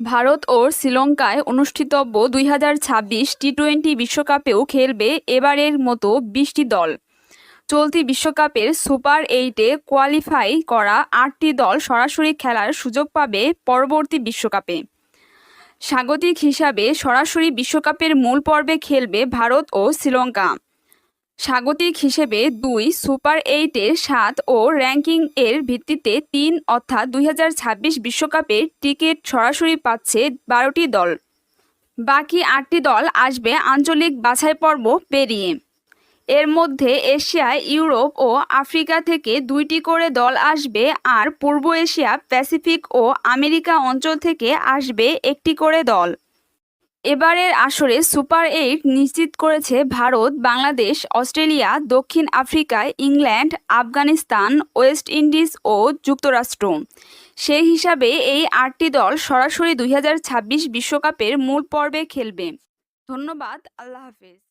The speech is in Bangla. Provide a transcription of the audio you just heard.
ভারত ও শ্রীলঙ্কায় অনুষ্ঠিতব্য দুই হাজার ছাব্বিশ টি টোয়েন্টি বিশ্বকাপেও খেলবে এবারের মতো বিশটি দল। চলতি বিশ্বকাপের সুপার এইটে কোয়ালিফাই করা আটটি দল সরাসরি খেলার সুযোগ পাবে পরবর্তী বিশ্বকাপে। স্বাগতিক হিসাবে সরাসরি বিশ্বকাপের মূল পর্বে খেলবে ভারত ও শ্রীলঙ্কা। স্বাগতিক হিসেবে দুই সুপার এইটের সাত ও র্যাঙ্কিং এর ভিত্তিতে তিন অর্থাৎ দুই বিশ্বকাপের টিকিট সরাসরি পাচ্ছে বারোটি দল। বাকি আটটি দল আসবে আঞ্চলিক বাছাই পর্ব পেরিয়ে। এর মধ্যে এশিয়া, ইউরোপ ও আফ্রিকা থেকে দুইটি করে দল আসবে আর পূর্ব এশিয়া, প্যাসিফিক ও আমেরিকা অঞ্চল থেকে আসবে একটি করে দল। এবারের আসরে সুপার এইট নিশ্চিত করেছে ভারত, বাংলাদেশ, অস্ট্রেলিয়া, দক্ষিণ Africa England, Afghanistan, West Indies ও যুক্তরাষ্ট্র। সেই হিসাবে এই আটটি দল সরাসরি দুই বিশ্বকাপের মূল পর্বে খেলবে। ধন্যবাদ, আল্লাহ হাফেজ।